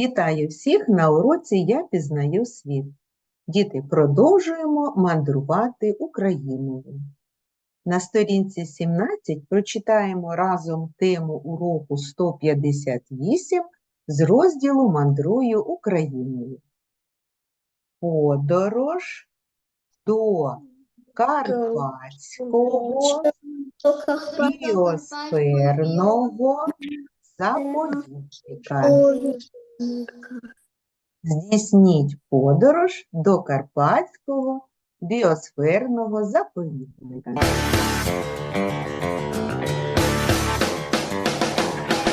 Вітаю всіх на уроці Я пізнаю світ. Діти, продовжуємо мандрувати Україною. На сторінці 17 прочитаємо разом тему уроку 158 з розділу Мандрую Україною. Подорож до Карпатського біосферного заповідника. Здійсніть подорож до Карпатського біосферного заповідника.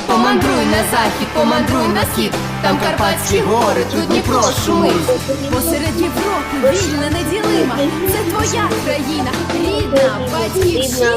Помандруй на захід, помандруй на схід, там Карпатські гори, тут Дніпро шумить. Посеред Європи вільна, неділима, це твоя країна, рідна, батьківщина.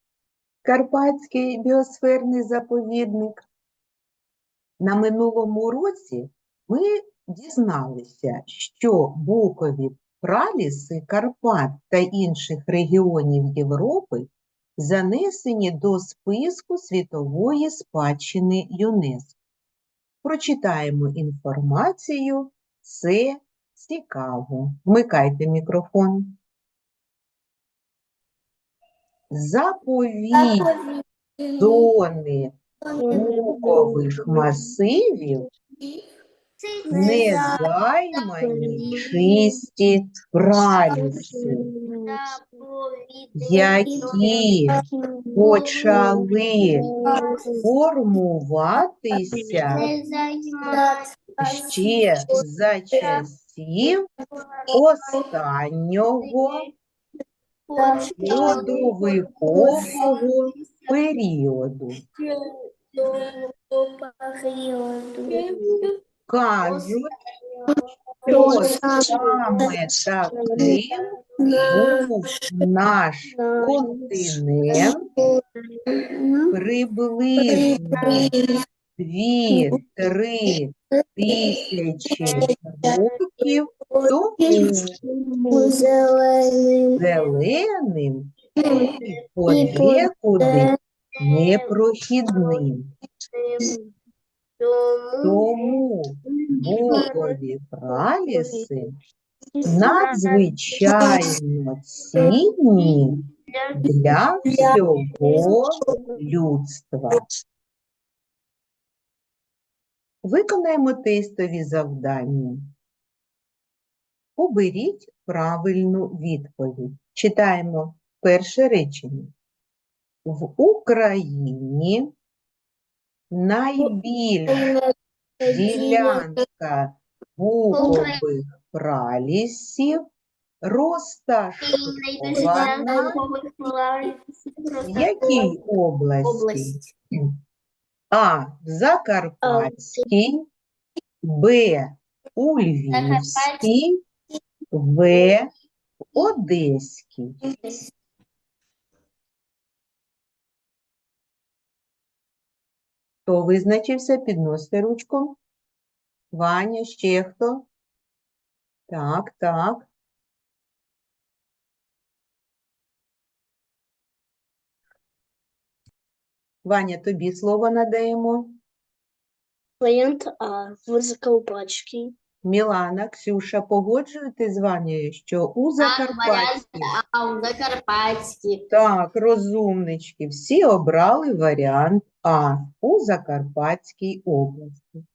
Карпатський біосферний заповідник. На минулому році ми дізналися, що букові праліси Карпат та інших регіонів Європи занесені до списку світової спадщини ЮНЕСКО. Прочитаємо інформацію, це цікаво. Вмикайте мікрофон. Заповідь зони букових масивів незаймані чисті праліси, які почали формуватися ще за часів останнього льодовикового періоду. Кажуть, що саме таким був наш континент приблизно дві-три тисячі років тому зеленим і подекуди непрохідним. Тому букові праліси надзвичайно цінні для всього людства. Виконаємо тестові завдання. Оберіть правильну відповідь. Читаємо перше речення. В Україні найбільша ділянка букових пралісів розташована в якій області? А. Закарпатській, Б. У В. Одеській. Хто визначився? Підносите ручку. Ваня, ще хто? Так, так. Ваня, тобі слово надаємо. Варіант А. В Закарпатській. Мілана, Ксюша, погоджуєтесь з Ванею, що у Закарпатській? А у Закарпатській. Так, розумнички, всі обрали варіант А у Закарпатській області.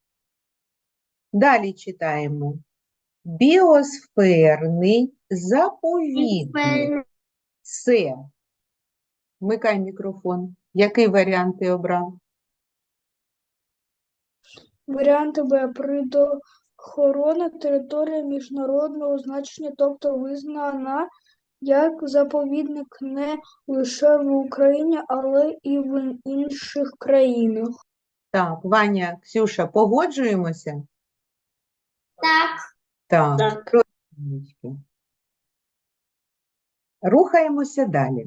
Далі читаємо. Біосферний заповідник. Це. Вмикай мікрофон. Який варіант ти обрав? Варіанти Б. Природоохоронна територія міжнародного значення, тобто визнана як заповідник не лише в Україні, але і в інших країнах. Так, Ваня, Ксюша, погоджуємося? Так. Так, Так. Рухаємося далі.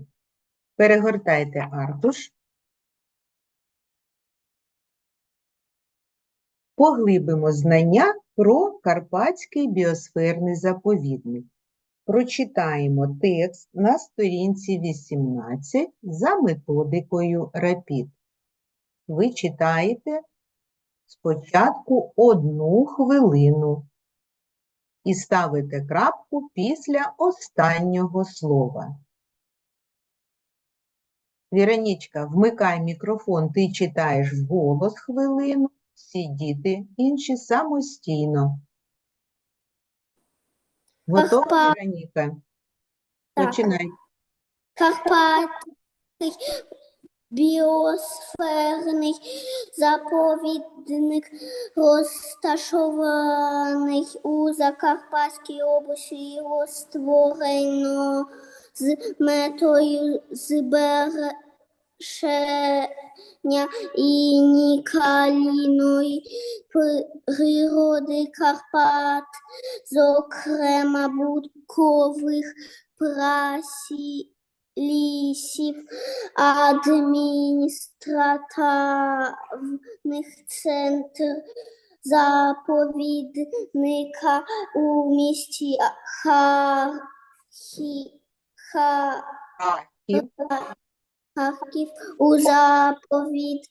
Перегортайте аркуш. Поглибимо знання про Карпатський біосферний заповідник. Прочитаємо текст на сторінці 18 за методикою РАПІД. Ви читаєте спочатку одну хвилину і ставите крапку після останнього слова. Віронічка, вмикай мікрофон, ти читаєш вголос хвилину, всі діти інші самостійно. Готова? Так. Починай. Карпатський біосферний заповідник розташований у Закарпатській області. Його створено з метою збереження унікальної природи Карпат, зокрема будкових прасі лісів, адміністративних центр заповідника у місті Харків. Харків. Харків у заповіднику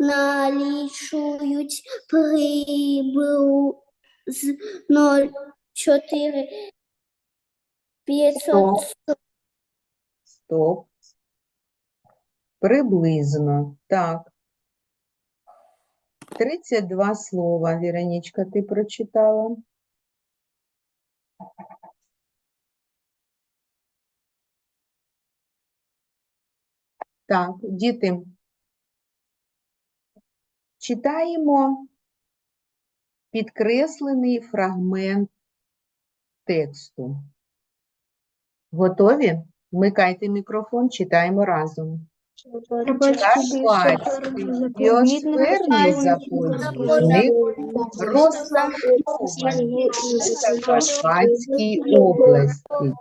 налічують приблизно 0,4 500 Стоп. Стоп. Приблизно. Так. 32 слова, Віронічка, ти прочитала. Так, діти. Читаємо підкреслений фрагмент тексту. Готові? Вмикайте мікрофон, читаємо разом. Карпатський біосферний біосферний заповідник Карпатській області.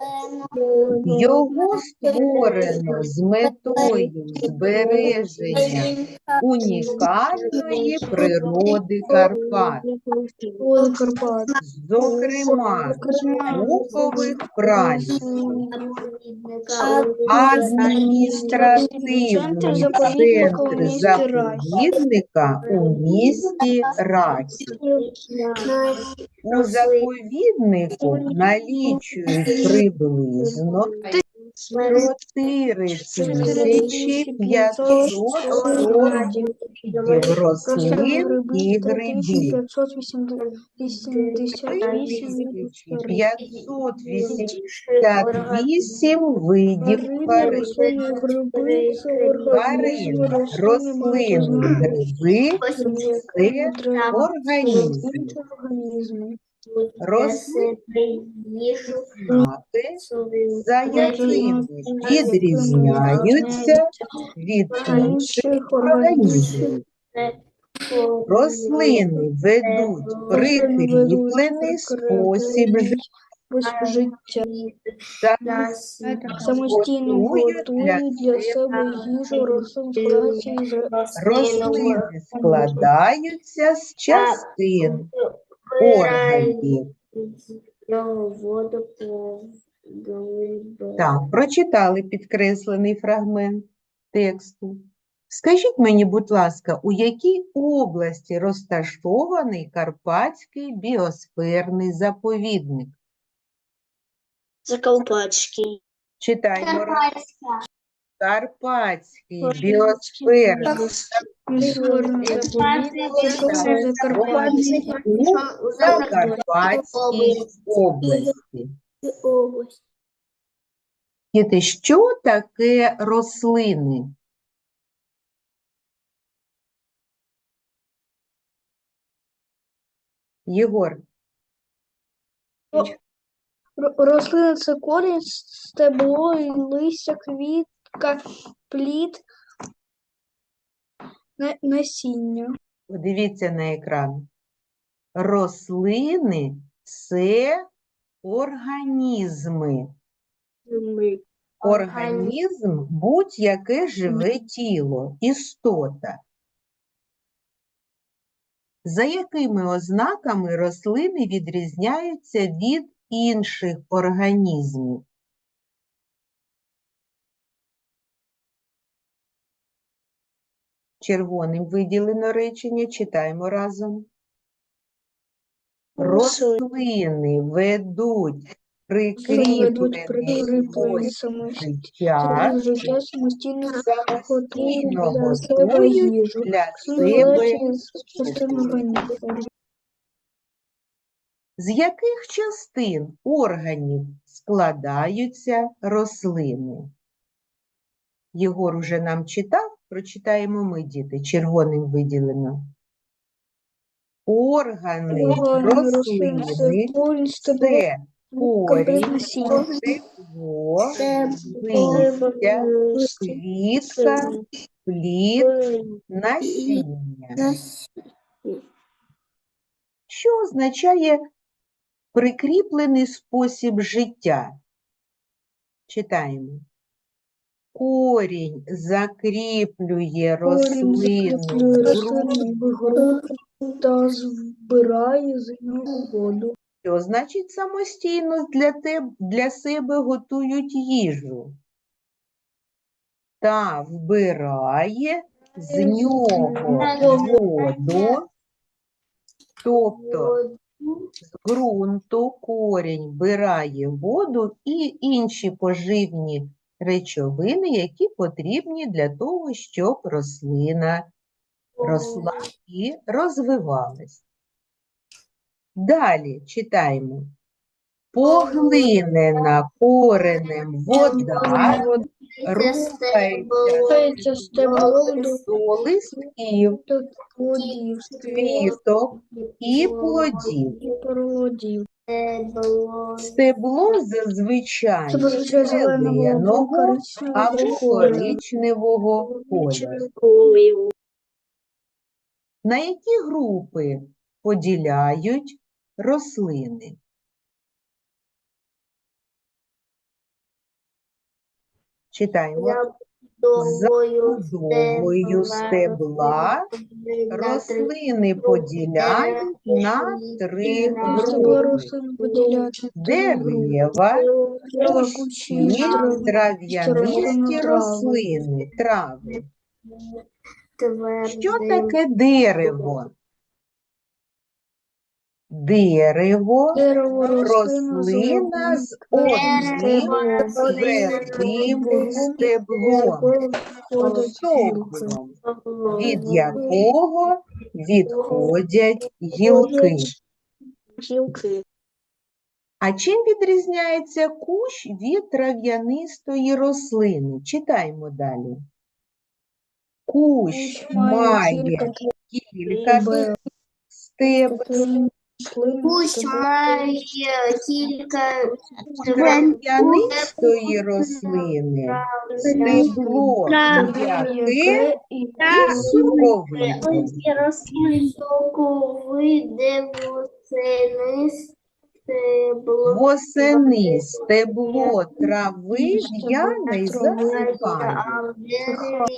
Його створено з метою збереження унікальної природи Карпат, зокрема букових праць, адміністративний Центр заповідника у місті Рахів. У заповіднику налічують приблизно 4 тисячі 500 видів рослин і грибів. 588 видів тварин. Тварин, рослин, гриби це організми. Рослини за якими відрізняються від інших організмів. Рослини ведуть прикріплений спосіб життя. Самостійно готують для себе їжу рослин Рослини складаються з частин органів. Так, прочитали підкреслений фрагмент тексту. Скажіть мені, будь ласка, у якій області розташований Карпатський біосферний заповідник? Заколпачський. Читаємо. Карпатський. У Закарпатській області. Діти, що таке рослини? Єгор, Ро- Рослина це корінь, стебло, і листя, квітка, плід, насіння. Подивіться на екран. Рослини це організми. Організм будь-яке живе тіло, істота. За якими ознаками рослини відрізняються від інших організмів? Червоним виділено речення, читаємо разом. Рослини ведуть прикріплені життя, самостійно для себе їжу. для себе. З яких частин органів складаються рослини? Єгор уже нам читав, прочитаємо ми, діти, червоним виділено. Органи це рослини корінь, стебло, це корінь, тепло, листя, квітка, плід, насіння. Що означає прикріплений спосіб життя? Читаємо. Корінь закріплює рослину в ґрунт та збирає з нього воду. Що значить самостійно для, теб, для себе готують їжу? Та вбирає з нього воду, тобто з ґрунту корінь вбирає воду і інші поживні речовини, які потрібні для того, щоб рослина росла і розвивалась. Далі читаємо. Поглинена коренем вода рухається до листків, квіток і плодів. Стебло зазвичай зеленого або коричневого кольору. На які групи поділяють рослини? Читаємо. Забудовою стебла рослини поділяють на три групи. Дерева, Кущі, трав'яністі трав'янисті рослини, трави. Що таке дерево? Дерево Дерево, рослина з одним твердим стеблом, стовбуром, від якого відходять гілки. А чим відрізняється кущ від трав'янистої рослини? Читаємо далі. Кущ має кілька Б. Кущ має кілька трав'янистої рослини. Стебло м'яке і соковите. Соковиде восени стебло. Восени стебло трави в'яне А в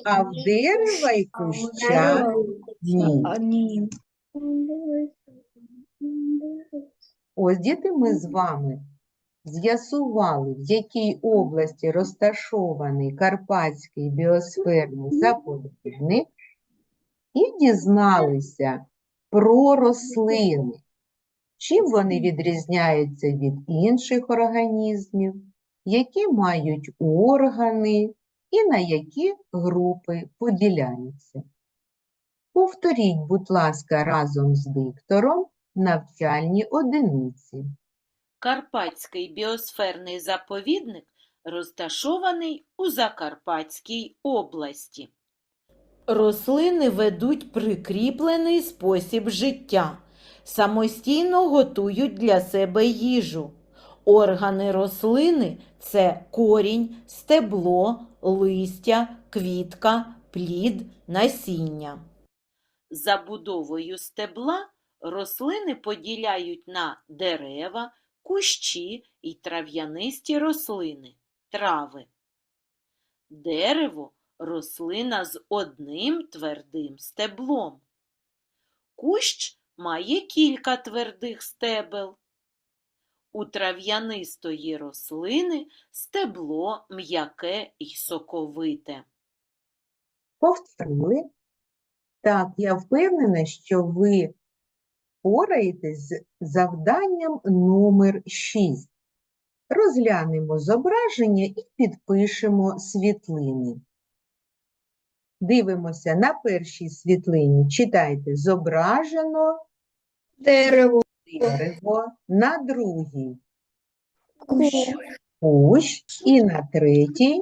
а в дерева й куща ні. Ось діти ми з вами з'ясували, в якій області розташований Карпатський біосферний заповідник і дізналися про рослини, чим вони відрізняються від інших організмів, які мають органи і на які групи поділяються. Повторіть, будь ласка, разом з диктором навчальні одиниці. Карпатський біосферний заповідник розташований у Закарпатській області. Рослини ведуть прикріплений спосіб життя, самостійно готують для себе їжу. Органи рослини це корінь, стебло, листя, квітка, плід, насіння. Забудовою стебла рослини поділяють на дерева, кущі і трав'янисті рослини, трави. Дерево рослина з одним твердим стеблом. Кущ має кілька твердих стебел. У трав'янистої рослини стебло м'яке й соковите. Повторили. Так, я впевнена, що ви впораєтесь з завданням номер 6. Розглянемо зображення і підпишемо світлини. Дивимося на першій світлині. Читайте зображено Дерево. дерево, на другій Кущ. кущ і на третій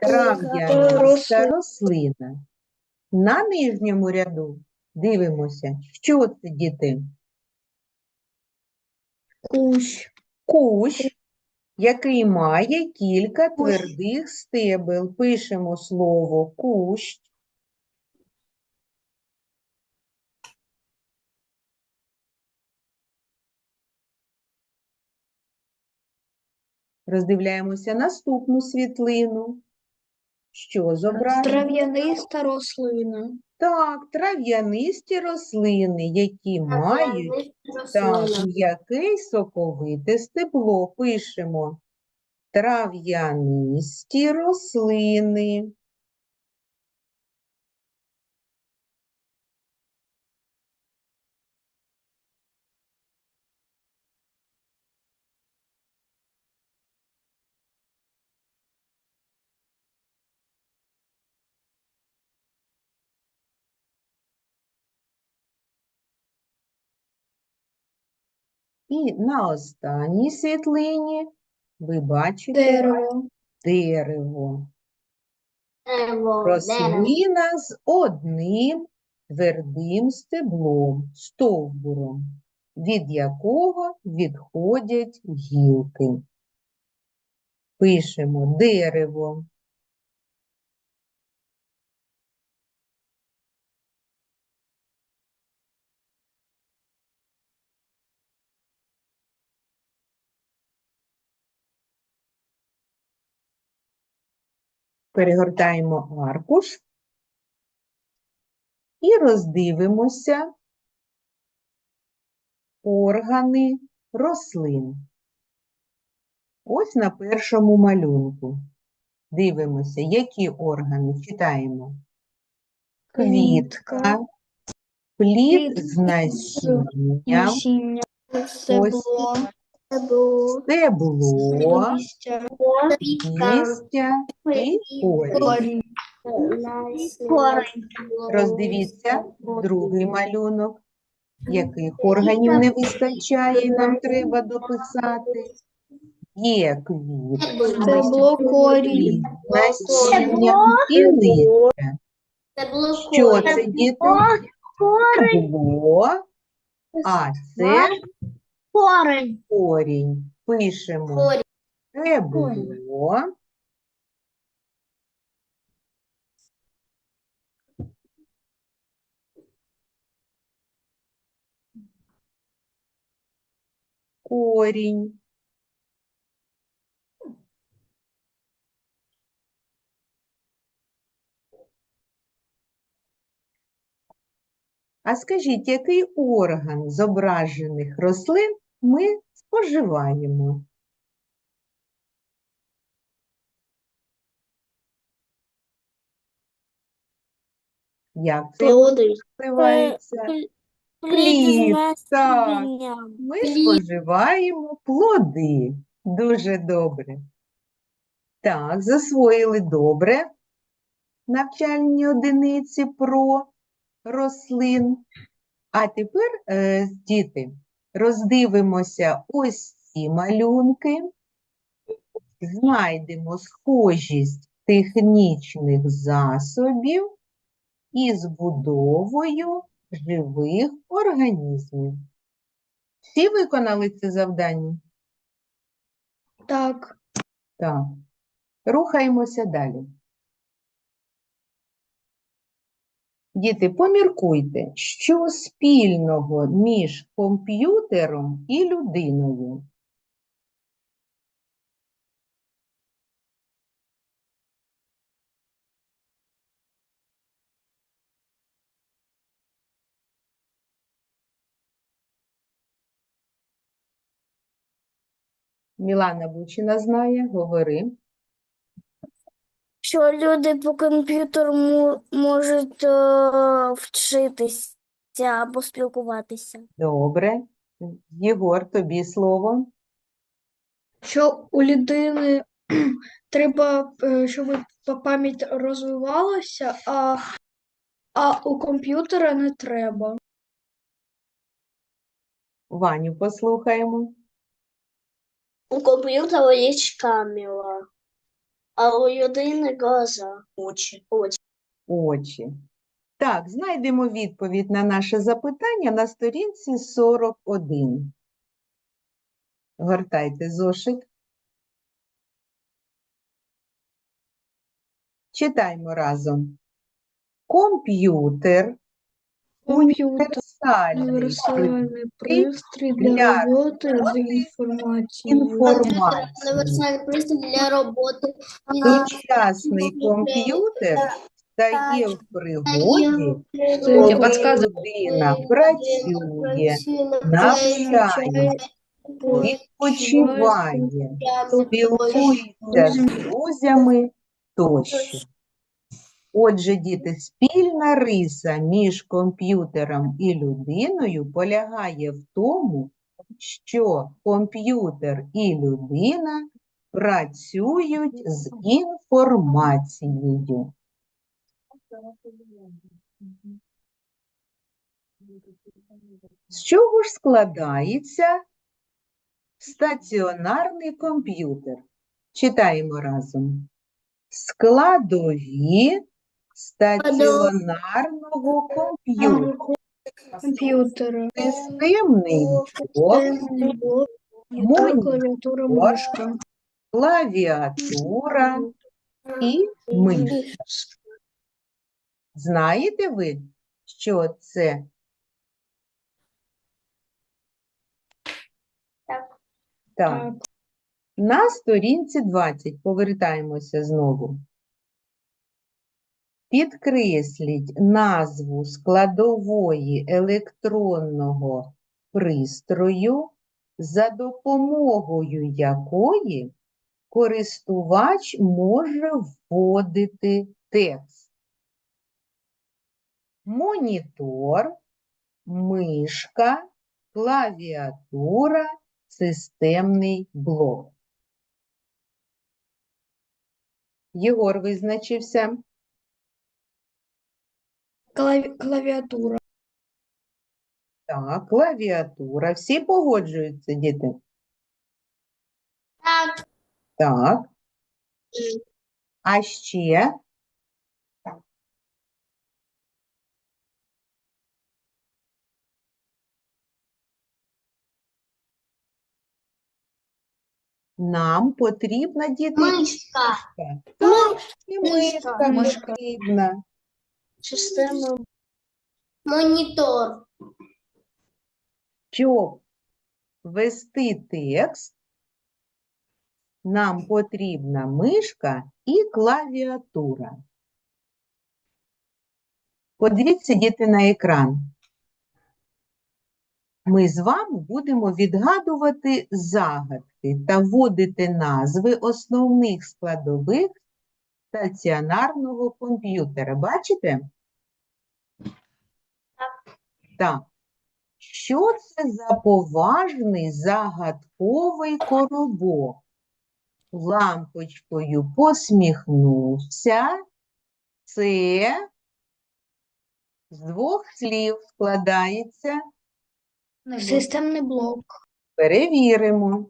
трав'яниста рослина. На нижньому ряду дивимося, що це діти? Кущ. Кущ, який має кілька твердих стебел. Пишемо слово кущ. Роздивляємося наступну світлину. Що зображено? Трав'яниста рослина. Так, трав'янисті рослини, які мають так, м'яке соковите стебло. Пишемо трав'янисті рослини. І на останній світлині ви бачите Дерево. дерево. Дерево. Дерево. Рослина з одним твердим стеблом, стовбуром, від якого відходять гілки. Пишемо дерево. Перегортаємо аркуш і роздивимося органи рослин. Ось на першому малюнку. Дивимося, які органи читаємо. Квітка, плід з насінням, Стебло. Стебло. стебло, Листя. Листя і корінь. Корінь. Роздивіться другий малюнок. Яких органів не вистачає, нам треба дописати. Є квітка, Стебло, корінь. насіння і листя. Що це, діти? Стебло, а це Корень. корінь. Пишемо Корінь. стебло, корінь. А скажіть, який орган зображених рослин ми споживаємо? Як це називається? Плід, так. Ми споживаємо плоди. Дуже добре. Так, засвоїли добре навчальні одиниці про рослин. А тепер, е, діти, роздивимося ось ці малюнки, знайдемо схожість технічних засобів із будовою живих організмів. Всі виконали це завдання? Так. Так. Рухаємося далі. Діти, поміркуйте, що спільного між комп'ютером і людиною? Мілана Бучина знає, говори. Що люди по комп'ютеру можуть е, вчитися або спілкуватися. Добре. Єгор, тобі слово. що у людини треба, е, щоб пам'ять розвивалася, а, а у комп'ютера не треба. Ваню послухаємо. У комп'ютера є камера, а у людини глаза. Очі. Очі. Очі. Так, знайдемо відповідь на наше запитання на сторінці 41. Гортайте зошит. Читаймо разом. Комп'ютер універсальний універсальний пристрій для для роботи з роботи інформацією. інформації. Універсальний пристрій для роботи. Сучасний комп'ютер стає в пригоді, Це коли підказує. людина працює, навчає, відпочиває, спілкується з друзями тощо. Отже, діти, спільна риса між комп'ютером і людиною полягає в тому, що комп'ютер і людина працюють з інформацією. З чого ж складається стаціонарний комп'ютер? Читаємо разом. Складові стаціонарного комп'ютера. Комп'ютера. Системний блок, монітор, клавіатура клавіатура і мишка. Знаєте ви, що це? Так. Так. Так. На сторінці 20 повертаємося знову. Підкресліть назву складової електронного пристрою, за допомогою якої користувач може вводити текст. Монітор, мишка, клавіатура, системний блок. Єгор визначився. Клаві- Клавіатура. Так, клавіатура. Всі погоджуються, діти? Так. Так. А ще нам потрібна діти Мишка. Так, і мишка. мишка Мишка. Система. Монітор. Щоб ввести текст, нам потрібна мишка і клавіатура. Подивіться, діти, на екран. Ми з вами будемо відгадувати загадки та вводити назви основних складових стаціонарного комп'ютера. Бачите? Так. Що це за поважний загадковий коробок? Лампочкою посміхнувся. Це з двох слів складається. Системний блок. Перевіримо.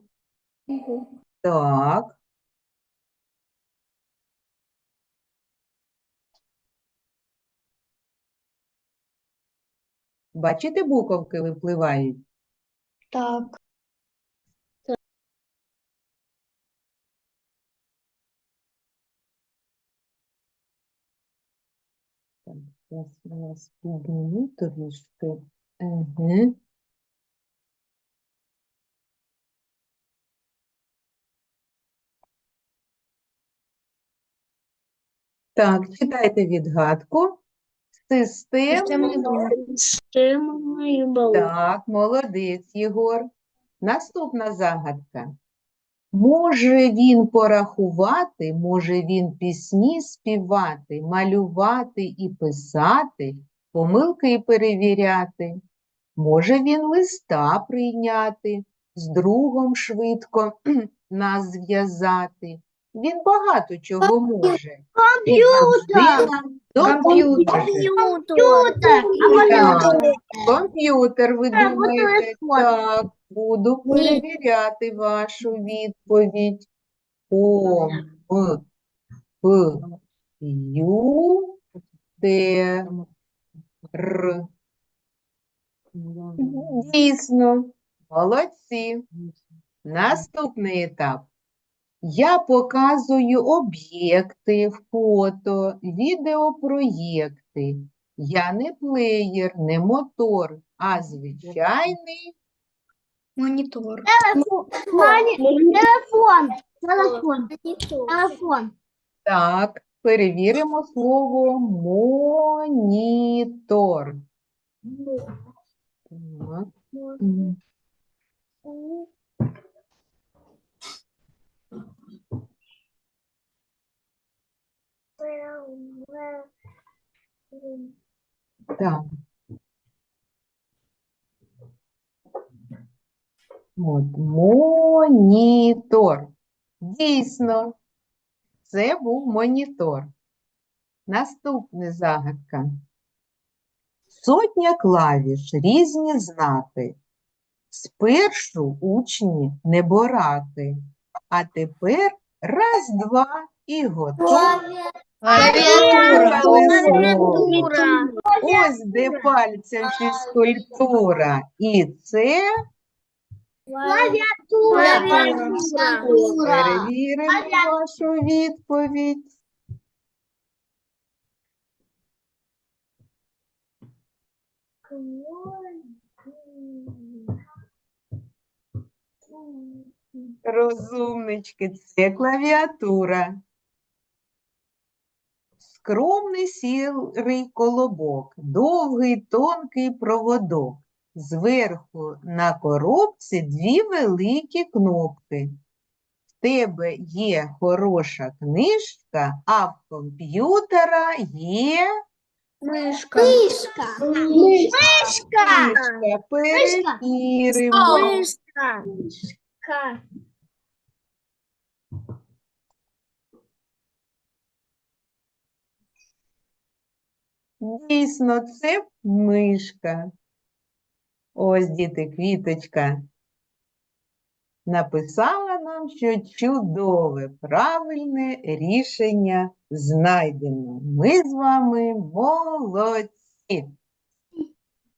Так. Бачите, буковки випливають? Так. Так, зараз я вас підніму трішки. Угу. Так, читайте відгадку. Системні Системний блок. Так, молодець, Єгор. Наступна загадка. Може він порахувати, може він пісні співати, малювати і писати, помилки і перевіряти. Може він листа прийняти, з другом швидко нас зв'язати. Він багато чого може. Завжди нам. Комп'ютер. Комп'ютер, ви думаєте, так, буду перевіряти вашу відповідь. О, П, П, Ю, Т, Р. Дійсно, молодці. Наступний етап. Я показую об'єкти, фото, відеопроєкти. Я не плеєр, не мотор, а звичайний Монітор. Телефон. Телефон. Телефон. Так, перевіримо слово монітор. Так. Так. От, монітор. Дійсно, це був монітор. Наступна загадка. Сотня клавіш, різні знаки. Спершу учні небораки, а тепер раз, два і готові. Клавіатура. Ось де пальцем фізкультура. І це клавіатура. перевіримо вашу відповідь. Розумнички, це клавіатура. Скромний сірий колобок, довгий тонкий проводок. Зверху на коробці дві великі кнопки. В тебе є хороша книжка, а в комп'ютера є Мишка. Мишка. Мишка. книжка. Перевіримо. Мишка. Дійсно, це мишка. Ось, діти, квіточка написала нам, що чудове, правильне рішення знайдено. Ми з вами молодці.